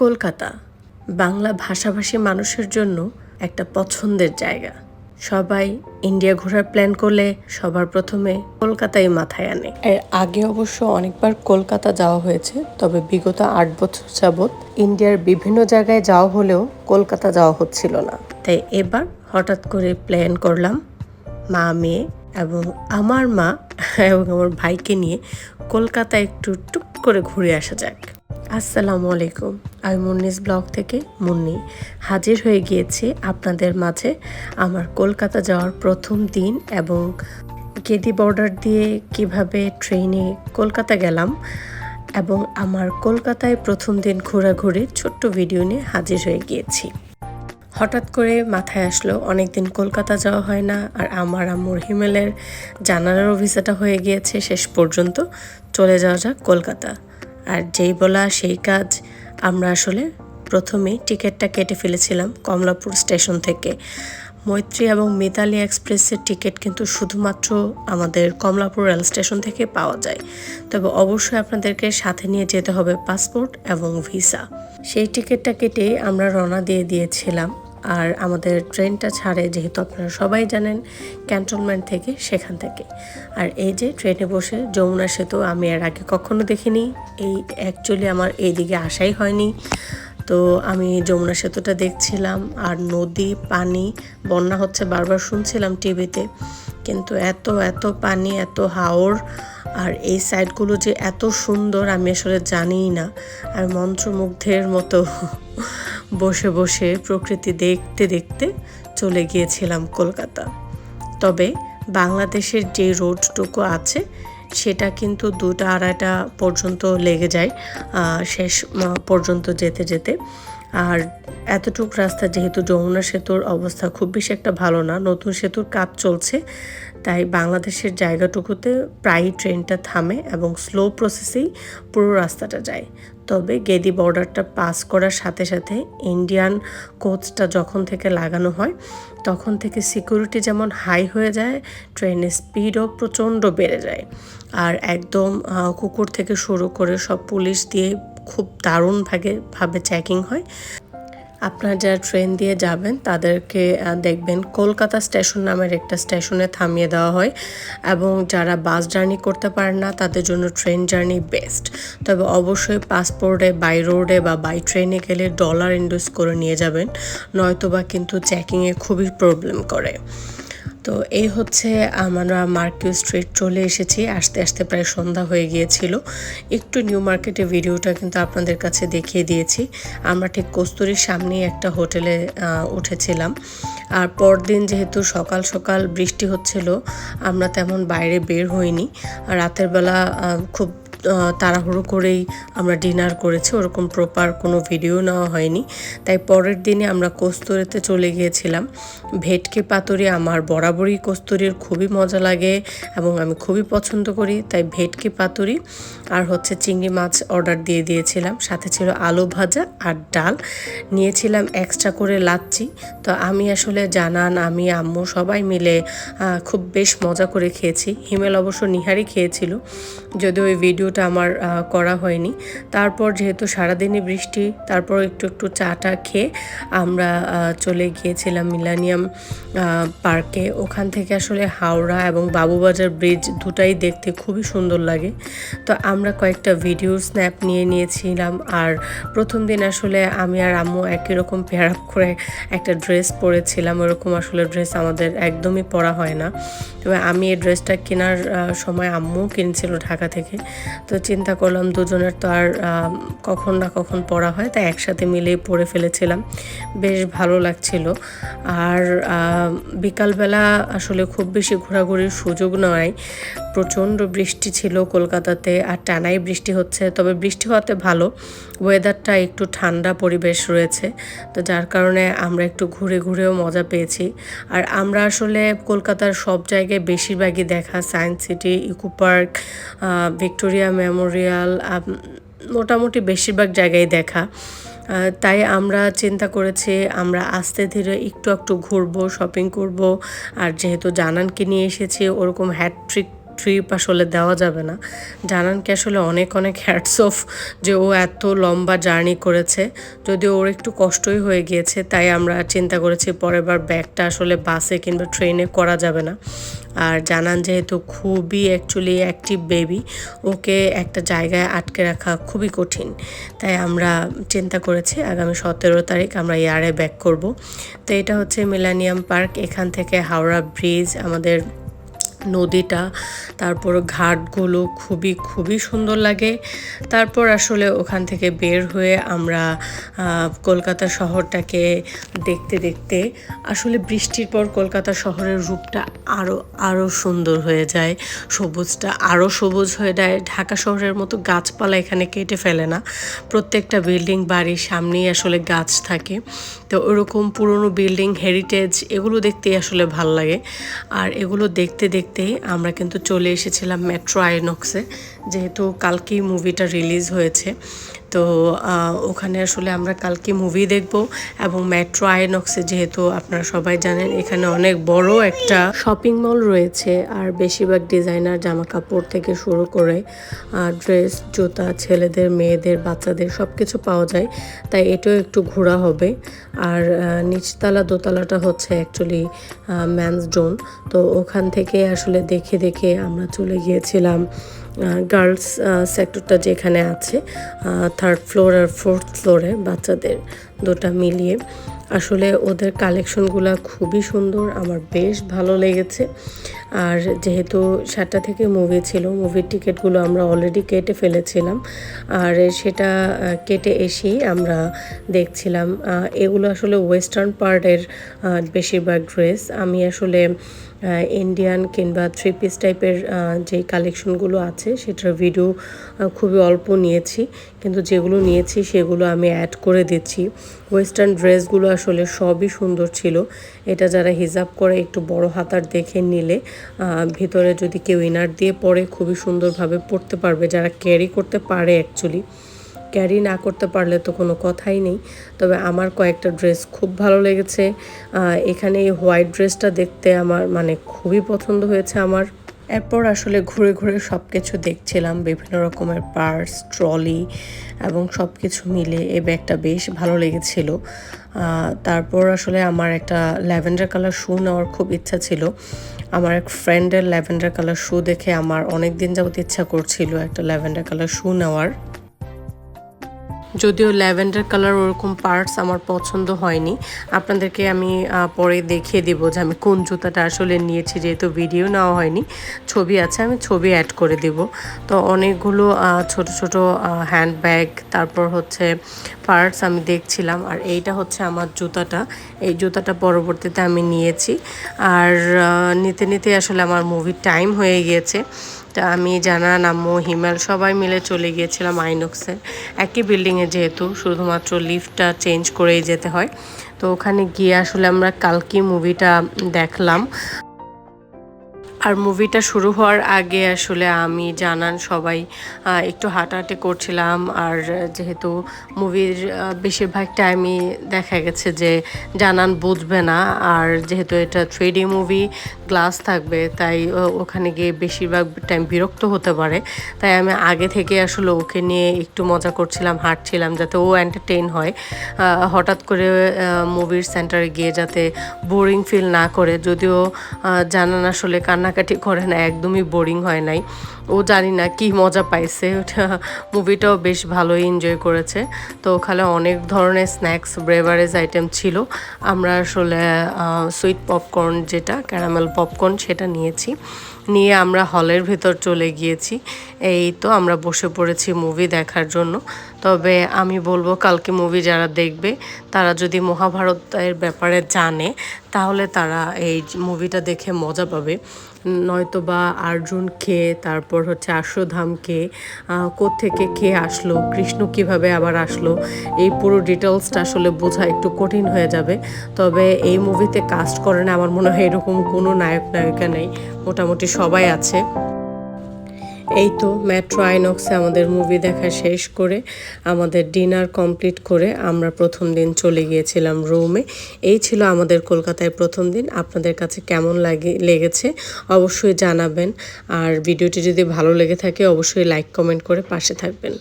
কলকাতা বাংলা ভাষাভাষী মানুষের জন্য একটা পছন্দের জায়গা। সবাই ইন্ডিয়া ঘোরার প্ল্যান করলে সবার প্রথমে কলকাতায় মাথায় আনে। এর আগে অবশ্য অনেকবার কলকাতা যাওয়া হয়েছে তবে বিগত আট বছর যাবৎ ইন্ডিয়ার বিভিন্ন জায়গায় যাওয়া হলেও কলকাতা যাওয়া হচ্ছিল না। তাই এবার হঠাৎ করে প্ল্যান করলাম মা মেয়ে এবং আমার মা এবং আমার ভাইকে নিয়ে কলকাতা একটু টুক করে ঘুরে আসা যাক। আসসালামু আলাইকুম। আমি মুন্নিস ব্লগ থেকে মুন্নি। হাজির হয়ে গিয়েছি আপনাদের মাঝে আমার কলকাতা যাওয়ার প্রথম দিন এবং গেদি বর্ডার দিয়ে কীভাবে ট্রেনে কলকাতা গেলাম এবং আমার কলকাতায় প্রথম দিন ঘোরাঘুরি ছোট্ট ভিডিও নিয়ে হাজির হয়ে গিয়েছি। হঠাৎ করে মাথায় আসলো, অনেকদিন কলকাতা যাওয়া হয় না আর আমার আম্মুর হিমেলের জানালারও ভিসাটা হয়ে গিয়েছে, শেষ পর্যন্ত চলে যাওয়া যাক কলকাতা। আর যেই বলা সেই কাজ আমরা আসলে প্রথমেই টিকিটটা কেটে ফেলেছিলাম কমলাপুর স্টেশন থেকে। মৈত্রী এবং মিতালি এক্সপ্রেসের টিকিট কিন্তু শুধুমাত্র আমাদের কমলাপুর রেল স্টেশন থেকে পাওয়া যায়। তবে অবশ্যই আপনাদেরকে সাথে নিয়ে যেতে হবে পাসপোর্ট এবং ভিসা। সেই টিকিটটা কেটে আমরা রওনা দিয়ে দিয়েছিলাম আর আমাদের ট্রেনটা ছাড়ে যেহেতু আপনারা সবাই জানেন ক্যান্টনমেন্ট থেকে সেখান থেকে। আর এই যে ট্রেনে বসে যমুনা সেতু আমি এর আগে কখনো দেখিনি, এই অ্যাকচুয়ালি আমার এইদিকে আসাই হয়নি। তো আমি যমুনা সেতুটা দেখছিলাম আর নদী, পানি, বন্যা হচ্ছে বারবার শুনছিলাম টিভিতে, কিন্তু এত এত পানি, এত হাওর, আর এই সাইডগুলো যে এত সুন্দর আমি আসলে জানিই না। আর মন্ত্রমুগ্ধের মতো। বসে বসে প্রকৃতি দেখতে দেখতে চলে গিয়েছিলাম কলকাতা। তবে বাংলাদেশের যে রোডটুকু আছে, সেটা কিন্তু দুটা আড়াইটা পর্যন্ত লেগে যায় শেষ পর্যন্ত যেতে যেতে। আর এতটুক রাস্তা যেহেতু যমুনা সেতুর অবস্থা খুব বেশি একটা ভালো না, নতুন সেতুর কাজ চলছে তাই বাংলাদেশের জায়গাটুকুতে প্রায়ই ট্রেনটা থামে এবং স্লো প্রসেসেই পুরো রাস্তাটা যায়। তবে গেদি বর্ডারটা পাস করার সাথে সাথে ইন্ডিয়ান কোচটা যখন থেকে লাগানো হয়, তখন থেকে সিকিউরিটি যেমন হাই হয়ে যায়, ট্রেনের স্পিডও প্রচণ্ড বেড়ে যায়। আর একদম কুকুর থেকে শুরু করে সব পুলিশ দিয়ে খুব দারুণভাবে, ভাবে চেকিং হয়। আপনারা যারা ট্রেন দিয়ে যাবেন, তাদেরকে দেখবেন কলকাতা স্টেশন নামের একটা স্টেশনে থামিয়ে দেওয়া হয় এবং যারা বাস জার্নি করতে পারেন না, তাদের জন্য ট্রেন জার্নি বেস্ট তবে অবশ্যই পাসপোর্টে বাই রোডে বা বাই ট্রেনে গেলে ডলার ইন্ডুস করে নিয়ে যাবেন নয়তো বা কিন্তু চেকিংয়ে খুবই প্রবলেম করে। তো এই হচ্ছে আমরা মার্কিউ স্ট্রিট চলে এসেছি। আসতে আসতে প্রায় সন্ধ্যা হয়ে গিয়েছিল। একটু নিউ মার্কেটে ভিডিওটা কিন্তু আপনাদের কাছে দেখিয়ে দিয়েছি। আমরা ঠিক কস্তুরির সামনেই একটা হোটেলে উঠেছিলাম। আর পরদিন যেহেতু সকাল সকাল বৃষ্টি হচ্ছিল, আমরা তেমন বাইরে বের হইনি। রাতের বেলা খুব তাড়াহুড়ো করেই আমরা ডিনার করেছি। ওরকম প্রপার কোনো ভিডিও নেওয়া হয়নি। তাই পরের দিনে আমরা কস্তুরিতে চলে গিয়েছিলাম। ভেটকি পাতুরি আমার বরাবরই কস্তুরির খুবই মজা লাগে এবং আমি খুবই পছন্দ করি। তাই ভেটকি পাতুরি আর হচ্ছে চিংড়ি মাছ অর্ডার দিয়ে দিয়েছিলাম। সাথে ছিল আলু ভাজা আর ডাল। নিয়েছিলাম এক্সট্রা করে লাচ্ছি। তো আমি আসলে জানান, আমি, আম্মু সবাই মিলে খুব বেশ মজা করে খেয়েছি। হিমেল অবশ্য নিহারি খেয়েছিল। যদিও ওই ভিডিওটা আমার করা হয়নি। তারপর যেহেতু সারাদিনই বৃষ্টি, তারপর একটু একটু চাটা খেয়ে আমরা চলে গিয়েছিলাম মিলানিয়াম পার্কে। ওখান থেকে আসলে হাওড়া এবং বাবুবাজার ব্রিজ দুটাই দেখতে খুবই সুন্দর লাগে। তো আমরা কয়েকটা ভিডিও স্ন্যাপ নিয়ে নিয়েছিলাম আর প্রথম দিন আসলে আমি আর আম্মু একই রকম পেয়ার আপ করে একটা ড্রেস পরেছিলাম। ওরকম আসলে ড্রেস আমাদের একদমই পরা হয় না। তবে আমি এই ড্রেসটা কেনার সময় আম্মু কিনছিল ঢাকা থেকে। তো চিন্তা করলাম দুজনের তো আর কখন না কখন পড়া হয়, তাই একসাথে মিলেই পড়ে ফেলেছিলাম। বেশ ভালো লাগছিল। আর বিকালবেলা আসলে খুব বেশি ঘোরাঘুরির সুযোগ নয় প্রচণ্ড বৃষ্টি ছিল কলকাতাতে, আর টানাই বৃষ্টি হচ্ছে। তবে বৃষ্টি হওয়াতে ভালো। ওয়েদারটা একটু ঠান্ডা পরিবেশ রয়েছে। তো যার কারণে আমরা একটু ঘুরে ঘুরেও মজা পেয়েছি। আর আমরা আসলে কলকাতার সব জায়গায় বেশিরভাগই দেখা science city eco park Victoria memorial মোটামুটি বেশিরভাগ জায়গায় দেখা। তাই আমরা চিন্তা করেছি আমরা আস্তে ধীরে একটু একটু ঘুরবো শপিং করব। আর যেহেতু জানানকে নিয়ে এসেছি, ওরকম হ্যাট্রিক ট্রিপ আসলে দেওয়া যাবে না। জানানকে আসলে অনেক অনেক হ্যাটস অফ যে ও এত লম্বা জার্নি করেছে। যদিও ওর একটু কষ্টই হয়ে গিয়েছে, তাই আমরা চিন্তা করেছি পরের বার ব্যাগটা আসলে বাসে কিংবা ট্রেনে করা যাবে না। আর জানান যেহেতু খুবই অ্যাকচুয়ালি অ্যাক্টিভ বেবি ওকে একটা জায়গায় আটকে রাখা খুবই কঠিন। তাই আমরা চিন্তা করেছি আগামী সতেরো তারিখ আমরা ইয়ারে ব্যাক করব। তো এটা হচ্ছে মিলানিয়াম পার্ক এখান থেকে হাওড়া ব্রিজ আমাদের নদীটা, তারপর ঘাটগুলো খুবই খুবই সুন্দর লাগে। তারপর আসলে ওখান থেকে বের হয়ে আমরা কলকাতা শহরটাকে দেখতে দেখতে আসলে বৃষ্টির পর কলকাতা শহরের রূপটা আরও আরও সুন্দর হয়ে যায়। সবুজটা আরও সবুজ হয়ে যায়। ঢাকা শহরের মতো গাছপালা এখানে কেটে ফেলে না। প্রত্যেকটা বিল্ডিং বাড়ির সামনেই আসলে গাছ থাকে। তো ওরকম পুরনো বিল্ডিং হেরিটেজ এগুলো দেখতেই আসলে ভালো লাগে। আর এগুলো দেখতে দেখতে আমরা কিন্তু চলে এসেছিলাম মেট্রো আইনক্সে যেহেতু কালকেই মুভিটা রিলিজ হয়েছে। তো ওখানে আসলে আমরা কালকে মুভি দেখব এবং মেট্রো আইনক্সে যেহেতু আপনারা সবাই জানেন, এখানে অনেক বড় একটা শপিং মল রয়েছে। আর বেশিরভাগ ডিজাইনার জামা কাপড় থেকে শুরু করে ড্রেস জুতা, ছেলেদের, মেয়েদের, বাচ্চাদের সব কিছু পাওয়া যায়। তাই এটাও একটু ঘোরা হবে। আর নিচতলা, দোতলাটা হচ্ছে অ্যাকচুয়ালি ম্যানস জোন তো ওখান থেকে আসলে দেখে দেখে আমরা চলে গিয়েছিলাম গার্লস সেক্টরটা যেখানে আছে থার্ড ফ্লোর আর ফোর্থ ফ্লোরে বাচ্চাদের দুটা মিলিয়ে। আসলে ওদের কালেকশনগুলো খুবই সুন্দর, আমার বেশ ভালো লেগেছে। আর যেহেতু সাতটা থেকে মুভি ছিল মুভির টিকিটগুলো আমরা অলরেডি কেটে ফেলেছিলাম। আর সেটা কেটে এসেই আমরা দেখছিলাম। এগুলো আসলে ওয়েস্টার্ন পার্টের বেশিরভাগ ড্রেস আমি আসলে ইন্ডিয়ান কিংবা থ্রি পিস টাইপের যে কালেকশনগুলো আছে, সেটার ভিডিও খুবই অল্প নিয়েছি। কিন্তু যেগুলো নিয়েছি, সেগুলো আমি অ্যাড করে দিচ্ছি। ওয়েস্টার্ন ড্রেসগুলো আসলে সবই সুন্দর ছিল। এটা যারা হিজাব করে, একটু বড় হাতার দেখে নিলে ভিতরে যদি কেউ ইনার দিয়ে পরে, খুবই সুন্দরভাবে পরতে পারবে। যারা ক্যারি করতে পারে অ্যাকচুয়ালি ক্যারি না করতে পারলে তো কোনো কথাই নেই। তবে আমার কয়েকটা ড্রেস খুব ভালো লেগেছে। এখানে এই হোয়াইট ড্রেসটা দেখতে আমার মানে খুবই পছন্দ হয়েছে আমার। এরপর আসলে ঘুরে ঘুরে সব কিছু দেখছিলাম, বিভিন্ন রকমের পার্স ট্রলি এবং সব কিছু মিলে এই ব্যাগটা বেশ ভালো লেগেছিল। তারপর আসলে আমার একটা ল্যাভেন্ডার কালার শু নেওয়ার খুব ইচ্ছা ছিল। আমার এক ফ্রেন্ডের ল্যাভেন্ডার কালার শু দেখে আমার অনেক দিন যাবত ইচ্ছা করছিল একটা ল্যাভেন্ডার কালার শু নেওয়ার। যদিও ল্যাভেন্ডার কালার ওরকম পার্টস আমার পছন্দ হয়নি। আপনাদেরকে আমি পরে দেখিয়ে দিব যে আমি কোন জুতাটা আসলে নিয়েছি, যেহেতু ভিডিও নেওয়া হয়নি। ছবি আছে, আমি ছবি অ্যাড করে দিব। তো অনেকগুলো ছোট ছোট হ্যান্ড ব্যাগ তারপর হচ্ছে পার্টস আমি দেখছিলাম। আর এইটা হচ্ছে আমার জুতাটা। এই জুতাটা পরবর্তীতে আমি নিয়েছি। আর নিতে নিতে আসলে আমার মুভির টাইম হয়ে গিয়েছে। আমি জানান আম্মু হিমাল, সবাই মিলে চলে গিয়েছিলাম আইনক্সে। একই বিল্ডিংয়ে যেহেতু, শুধুমাত্র লিফ্টটা চেঞ্জ করেই যেতে হয়। তো ওখানে গিয়ে আসলে আমরা কালকি মুভিটা দেখলাম। আর মুভিটা শুরু হওয়ার আগে আসলে আমি, জানান সবাই একটু হাঁটাহাঁটি করছিলাম। আর যেহেতু মুভির বেশিরভাগ টাইমই দেখা গেছে যে জানান বুঝবে না। আর যেহেতু এটা থ্রি মুভি গ্লাস থাকবে, তাই ওখানে গিয়ে বেশিরভাগ টাইম বিরক্ত হতে পারে। তাই আমি আগে থেকে আসলে ওকে নিয়ে একটু মজা করছিলাম, হাঁটছিলাম যাতে ও এন্টারটেইন হয়। হঠাৎ করে মুভির সেন্টারে গিয়ে যাতে বোরিং ফিল না করে। যদিও জানান আসলে কান্নাকাটি করে না একদমই বোরিং হয় নাই। ও জানি না কি মজা পাইছে। ওটা মুভিটাও বেশ ভালোই এনজয় করেছে। তো ওখানে অনেক ধরনের স্ন্যাক্স ব্রেভারেজ আইটেম ছিল। আমরা আসলে সুইট পপকর্ন যেটা ক্যারামেল পপকর্ন সেটা নিয়েছি। নিয়ে আমরা হলের ভেতর চলে গিয়েছি। এই তো আমরা বসে পড়েছি মুভি দেখার জন্য। তবে আমি বলব, কালকে মুভি যারা দেখবে, তারা যদি মহাভারতের ব্যাপারে জানে, তাহলে তারা এই মুভিটা দেখে মজা পাবে। নয়তো বা আর্জুন কে তারপর হচ্ছে আশ্বধাম কে কোত্থেকে কে আসলো, কৃষ্ণ কীভাবে আবার আসলো, এই পুরো ডিটেলসটা আসলে বোঝা একটু কঠিন হয়ে যাবে। তবে এই মুভিতে কাস্ট করে না আমার মনে হয় এরকম কোনো নায়ক নায়িকা নেই। মোটামুটি সবাই আছে। এই তো মেট্রো আইনক্সে আমাদের মুভি দেখা শেষ করে, আমাদের ডিনার কমপ্লিট করে আমরা প্রথম দিন চলে গিয়েছিলাম রুমে এই ছিল আমাদের কলকাতায় প্রথম দিন। আপনাদের কাছে কেমন লাগে, লেগেছে অবশ্যই জানাবেন। আর ভিডিওটি যদি ভালো লেগে থাকে, অবশ্যই লাইক কমেন্ট করে পাশে থাকবেন।